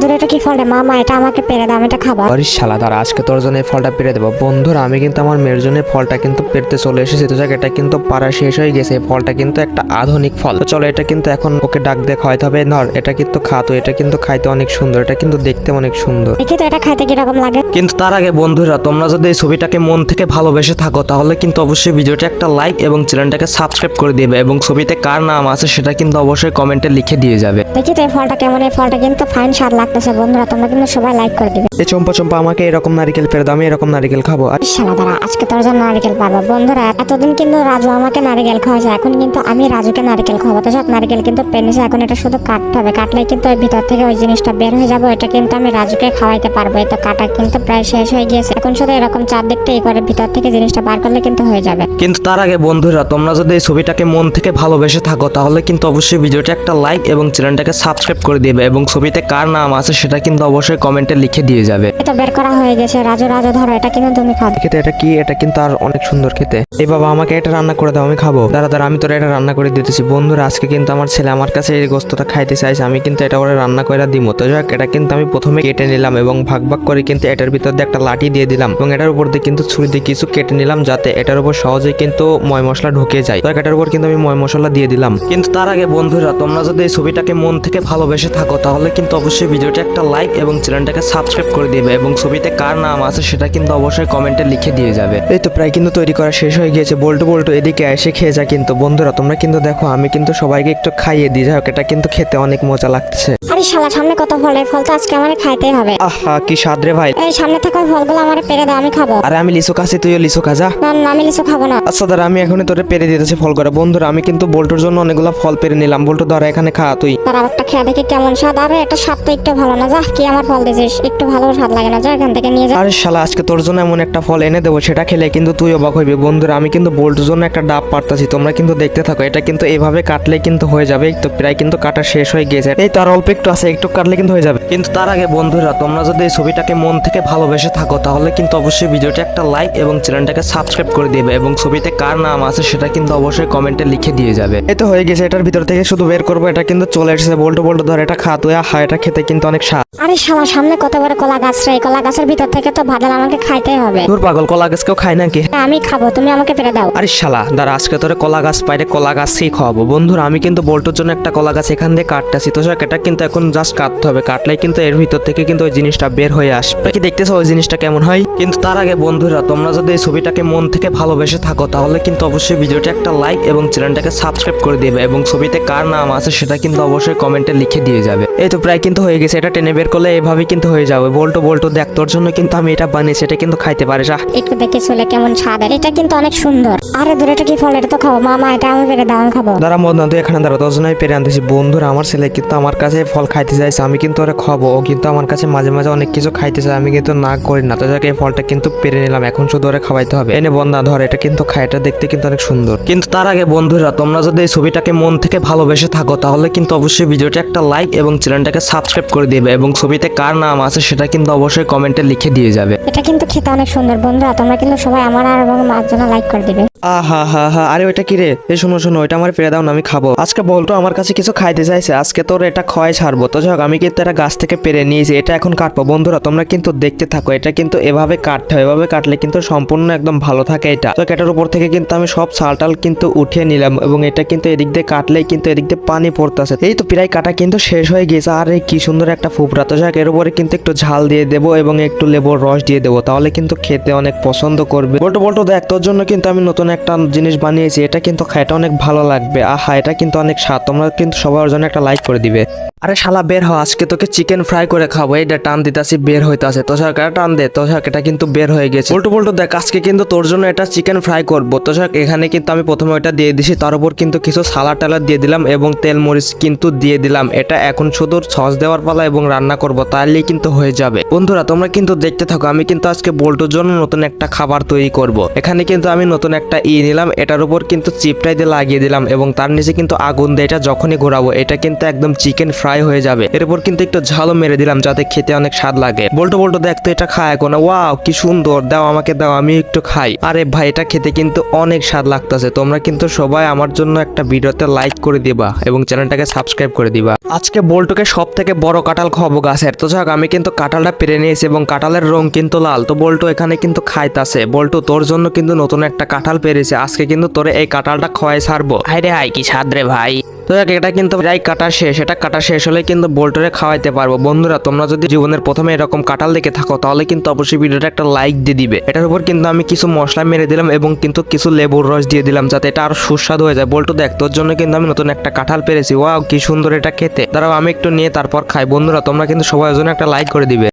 দূরে এটা কি ফল রে? মামা এটা আমাকে পেরে দাও এটা খাব। আরে শালা দাঁড়া আজকে তোর জন্য এই ফলটা পেরে দেবো। বন্ধুরা আমি কিন্তু আমার মেয়ের জন্য ফলটা কিন্তু পেরতে চলে এসেছি। তো যাক এটা কিন্তু পাড়া শেষ হয়ে গেছে। ফলটা কিন্তু একটা আধুনিক ফল। তো চলো এটা কিন্তু এখন ওকে ডাক দিয়ে খাওয়াইতে হবে। নর এটা কিন্তু খাতো এটা কিন্তু খাইতে অনেক সুন্দর। এটা কিন্তু দেখতে অনেক সুন্দর। দেখি তো এটা খাইতে কীরকম লাগে? কিন্তু তার আগে বন্ধুরা তোমরা যদি এই ছবিটাকে মন থেকে ভালোবেসে থাকো তাহলে কিন্তু অবশ্যই ভিডিওটা একটা লাইক এবং চ্যানেলটাকে সাবস্ক্রাইব করে দিবে। এবং ছবিতে কার নাম আছে সেটা কিন্তু অবশ্যই কমেন্টে লিখে দিয়ে যাবে। দেখি তো এই ফলটা কেমন এই ফলটা কিন্তু ফাইন স্বাদ লাগতেছে বন্ধুরা তোমরা কিন্তু সবাই লাইক করে দিবে। এই চম্পা চম্পা আমাকে এরকম নারিকেল পেরে দাও আমি এরকম নারিকেল খাব। আর শালা দাঁড়া আজকে তোর জন্য নারকেল পাবো। বন্ধুরা এতদিন কিন্তু রাজু আমাকে নারকেল খাওয়াছে এখন কিন্তু আমি রাজুকে নারকেল খাওয়াবো। তো সব নারকেল কিন্তু পেনেছে এখন এটা শুধু কাটতে হবে। কাটলে কিন্তু ওই ভিতর থেকে ওই জিনিসটা বের হয়ে যাবে এটা কিন্তু আমি রাজুকে খাওয়াইতে পারব। তো কাটা কিন্তু প্রায় শেষ হয়ে গিয়েছে। এখন শুধু এরকম চারদিকটা এই করে ভিতর থেকে জিনিসটা বার করলে কিন্তু হয়ে যাবে। কিন্তু তার আগে বন্ধুরা তোমরা যদি এই ছবিটাকে মন থেকে ভালোবেসে থাকো তাহলে কিন্তু অবশ্যই ভিডিওটা একটা লাইক এবং চ্যানেলটাকে সাবস্ক্রাইব করে দিবে। এবং ছবিতে কার নাম আছে সেটা কিন্তু অবশ্যই কমেন্টে লিখে দিয়ে যাবে। এটা বের করা হয়ে গেছে রাজু রাজু ধরো এটা কিন্তু তুমি খাও খেতে এটা কি? এটা কিন্তু আর অনেক সুন্দর খেতে। এই বাবা আমাকে এটা রান্না করে দাও আমি খাব। দাঁড়া দাদা আমি তোর এটা রান্না করে দিতেছি। বন্ধুরা আজকে কিন্তু আমার ছেলে আমার কাছে এই গোস্তটা খাইতে চাইছে আমি কিন্তু এটা করে রান্না করে দিব তো যাক এটা কিন্তু আমি প্রথমে কেটে নিলাম এবং ভাগ ভাগ করে কিন্তু এটার ভিতর দিয়ে একটা লাঠি দিয়ে দিলাম এবং এটার উপর দিয়ে কিন্তু ছুরি দিয়ে কিছু কেটে নিলাম যাতে এটার উপর সহজে কিন্তু ময় মশলা ঢুকে যায়। তো এটার উপর কিন্তু আমি ময় মশলা দিয়ে দিলাম। কিন্তু তার আগে বন্ধুরা তোমরা যদি এই ছবিটাকে মন থেকে ভালোবেসে থাকো তাহলে কিন্তু অবশ্যই ভিডিওটা একটা লাইক এবং চ্যানেলটাকে সাবস্ক্রাইব করে দিবে এবং ছবিতে কার নাম আছে সেটা কিন্তু অবশ্যই কমেন্টে লিখে দিয়ে যাবে। এই তো প্রায় কিন্তু তৈরি করা শেষ হয়ে গিয়েছে। বল্টু বল্টু, এদিকে এসে খেয়ে যা কিন্তু। বন্ধুরা, তোমরা কিন্তু দেখো, আমি কিন্তু সবাইকে একটু খাইয়ে দিই। যাই হোক, এটা কিন্তু খেতে অনেক মজা লাগতেছে। আরে শালা সামনে কত ফল এই ফল তো আজকে আমার খাইতেই হবে। আহা কি স্বাদ রে ভাই। এই সামনে থাকা ফলগুলো আমার পেরে দাও আমি খাব। আরে আমি লিচু খাচ্ছি তুইও লিচু খা যা। না না, আমি লিচু খাব না। আচ্ছা দাঁড়া আমি এখনই তোরে পেরে দিতেছি ফল করে বন্ধুরা আমি কিন্তু বল্টুর জন্য অনেকগুলো ফল পেরে নিলাম। বল্টু ধরা এখানে খা তুই। তার আরেকটা খেয়ে দেখি কেমন স্বাদ। আরে এটা স্বাদ তো একটু ভালো না। যা কি আমার ফল দিয়েছিস একটু ভালো স্বাদ লাগে না। যা এখান থেকে নিয়ে যা। আরে শালা আজকে তোর জন্য এমন একটা ফল এনে দেবো সেটা খেলে কিন্তু তুই অবাক হইবি। বন্ধুরা আমি কিন্তু বল্টুর জন্য একটা ডাব পারতাছি। তোমরা কিন্তু দেখতে থাকো এটা কিন্তু এভাবে কাটলে কিন্তু হয়ে যাবে। এই তো প্রায় কিন্তু কাটা শেষ হয়ে গিয়েছে। এই তার অল্প একটু আছে একটু কাটলে কিন্তু হয়ে যাবে। কিন্তু তার আগে বন্ধুরা তোমরা যদি এই ছবিটাকে মন থেকে ভালোবেসে থাকো তাহলে কিন্তু অবশ্যই ভিডিওটা একটা লাইক এবং চ্যানেলটাকে সাবস্ক্রাইব করে দিবে এবং ছবিতে কার নাম আছে সেটা কিন্তু অবশ্যই কমেন্টে লিখে দিয়ে যাবে। এই তো হয়ে গেছে এটার ভিতর থেকে শুধু বের করব এটা কিন্তু চলে এসেছে। বল্টু বল্টু ধর এটা খা তুই আহা এটা খেতে কিন্তু অনেক স্বাদ। আরে শালা সামনে কত বড় কলা গাছ রে কলা গাছের ভিতর থেকে তো ভাজাল আমাকে খাইতেই হবে। তোর পাগল কলা গাছ কেউ খায় নাকি? আমি খাব তুমি আমাকে পেরে দাও। আরে শালা দাঁড়া আজকে তোরে কলা গাছ পাইরে কলা গাছই খাওয়াবো। বন্ধুরা আমি কিন্তু বল্টুর জন্য একটা কলা গাছ এখান দিয়ে কাটতেছি। তো এটা কিন্তু এখন জাস্ট কাটতে হবে, কাটলেই কিন্তু এর ভিতর থেকে কিন্তু ওই জিনিসটা বের হয়ে আসবে। কি দেখতেছো ওই জিনিসটা কেমন হয়? কিন্তু তার আগে বন্ধুরা, তোমরা যদি এই ছবিটাকে মন থেকে ভালোবেসে থাকো, তাহলে কিন্তু অবশ্যই ভিডিওটা একটা লাইক এবং চ্যানেলটাকে সাবস্ক্রাইব করে দিবে। এবং ছবিতে কার নাম আছে সেটা কিন্তু অবশ্যই কমেন্টে লিখে দিয়ে যাবে। এই তো প্রায় কিন্তু হয়ে গেছে এটা টেনে বের করলে এভাবে কিন্তু হয়ে যাবে। বল্টু বল্টু দেখ তোর জন্য কিন্তু আমি এটা বানিয়েছি এটা কিন্তু খাইতে পারিস আহ। একটু দেখে চলে কেমন স্বাদ আর এটা কিন্তু অনেক সুন্দর। আরে দূরে এটা কি ফল এটা তো খাব। মামা এটা আমি পেরে দাও খাব। দাঁড়া মদনা তুই এখানে দাঁড়া তোর জন্য পেরে আনতেছি। বন্ধুরা আমার ছেলে কিন্তু আমার কাছে ফল খাইতে চাইছে আমি কিন্তু ওরা খাব। ও কিন্তু আমার কাছে মাঝে মাঝে অনেক কিছু খাইতে চাই আমি কিন্তু না করি না। তো যাকে এই ফলটা কিন্তু পেরে নিলাম এখন শুধু ওরা খাওয়াইতে হবে। এনে বন্ধা ধর এটা কিন্তু খাই এটা দেখতে কিন্তু অনেক সুন্দর। কিন্তু তার আগে বন্ধুরা তোমরা যদি এই ছবিটাকে মন থেকে ভালোবেসে থাকো তাহলে কিন্তু অবশ্যই ভিডিওটা একটা লাইক এবং চ্যানেলটাকে সাবস্ক্রাইব করে দিবে এবং ছবিতে কার নাম আছে সেটা কিন্তু অবশ্যই কমেন্টে লিখে দিয়ে যাবে। এটা কিন্তু খেতে অনেক সুন্দর। বন্ধুরা তোমরা কিন্তু সবাই আমার আর এবং মার জন্য লাইক করে দিবে। আহা হা হা আরে ওইটা কি রে? এই শোনো শোনো ওইটা আমার পেরে দাও না আমি খাব। আজকে বলতো আমার কাছে কিছু খাইতে চাইছে আজকে তোর এটা খয় ছাড়বো। তো যাক আমি কিন্তু এটা গাছ থেকে পেরে নিয়েছি এটা এখন কাটবো। বন্ধুরা তোমরা কিন্তু দেখতে থাকো এটা কিন্তু এভাবে কাটতে হয় এভাবে কাটলে কিন্তু সম্পূর্ণ একদম ভালো থাকে এটা। তো এটার উপর থেকে কিন্তু আমি সব চাল টাল কিন্তু উঠিয়ে নিলাম এবং এটা কিন্তু এদিক দিয়ে কাটলেই কিন্তু এদিক দিয়ে পানি পড়তেছে। এই তো প্রায় কাটা কিন্তু শেষ হয়ে গেছে আর এই কি সুন্দর একটা ফুপরা। তো যাক, এর উপরে কিন্তু একটু ঝাল দিয়ে দেবো এবং একটু লেবুর রস দিয়ে দেবো, তাহলে কিন্তু খেতে অনেক পছন্দ করবে। বলতো বলতো দেখ, তোর জন্য কিন্তু আমি নতুন একটা জিনিস বানিয়েছি, এটা কিন্তু খাইতে অনেক ভালো লাগবে। আহা, এটা কিন্তু অনেক স্বাদ, তোমরা কিন্তু সবার জন্য একটা লাইক করে দিবে। আরে শালা, বের হ, আজকে তোকে চিকেন ফ্রাই করে খাব এইটা টান দিতাছি, বের হইতাছে। তো সরকার টান দে, তো সরকার এটা কিন্তু বের হয়ে গেছে। উল্টো পুল্টো দেখ, আজকে কিন্তু তোর জন্য এটা চিকেন ফ্রাই করব। তো সরকার এখানে কিন্তু আমি প্রথমে ওটা দিয়ে দিছি, তার উপর কিন্তু কিছু সালাদ টালাদ দিয়ে দিলাম এবং তেল মরিচ কিন্তু দিয়ে দিলাম, এটা এখন শুধু সস দেওয়ার পালা এবং রান্না করব তাহলেই কিন্তু হয়ে যাবে। বন্ধুরা, তোমরা কিন্তু দেখতে থাকো, আমি কিন্তু আজকে বল্টুর জন্য নতুন একটা খাবার তৈরি করব। এখানে কিন্তু আমি নতুন একটা ই নিলাম, এটার উপর কিন্তু চিপটাই দিয়ে লাগিয়ে দিলাম এবং তার নিচে কিন্তু আগুন দিয়ে এটা যখনই ঘোরাবো, এটা কিন্তু একদম চিকেন ফ্রাই হয়ে যাবে। এর উপর কিন্তু একটু ঝালও মেরে দিলাম, যাতে খেতে অনেক স্বাদ লাগে। বল্টু বল্টু, দেখ তো এটা খায় এখন ওয়াও, কি সুন্দর, দাও আমাকে, দাও আমি একটু খাই। আরে ভাই, এটা খেতে কিন্তু অনেক স্বাদ লাগতেছে, তোমরা কিন্তু সবাই আমার জন্য একটা ভিডিওতে লাইক করে দিবা এবং চ্যানেলটাকে সাবস্ক্রাইব করে দিবা। আজকে বল্টু বল্টুকে সব থেকে বড় কাঁঠাল খাব গাছের। তো যাক, আমি কিন্তু কাঁঠালটা পেরে নিয়েছি এবং কাঁঠালের রং কিন্তু লাল। তো বল্টু এখানে কিন্তু খাইতাছে। বল্টু, তোর জন্য কিন্তু নতুন একটা কাঁঠাল পেরেছে। আজকে কিন্তু তোরে এই কাঁঠালটা খোয়াই ছাড়বো। হাই রে হাই কি সাদ রে ভাই। তো দেখ, এটা কিন্তু যাই কাটা শেষ, এটা কাটা শেষ হলে কিন্তু বোল্টরে খাওয়াইতে পারব। বন্ধুরা, তোমরা যদি জীবনের প্রথমে এরকম কাঁঠাল দেখে থাকো, তাহলে কিন্তু অবশ্যই ভিডিওটা একটা লাইক দিয়ে দিবে। এটার উপর কিন্তু আমি কিছু মশলা মেরে দিলাম এবং কিন্তু কিছু লেবুর রস দিয়ে দিলাম, যাতে এটা আরও সুস্বাদু হয়ে যায়। বোল্টো, দেখ, তোর জন্য কিন্তু আমি নতুন একটা কাঁঠাল পেরেছি। ওয়াও, কি সুন্দর এটা খেতে। দাঁড়াও, আমি একটু নিয়ে তারপর খাই। বন্ধুরা, তোমরা কিন্তু সবাই জন্য একটা লাইক করে দিবে।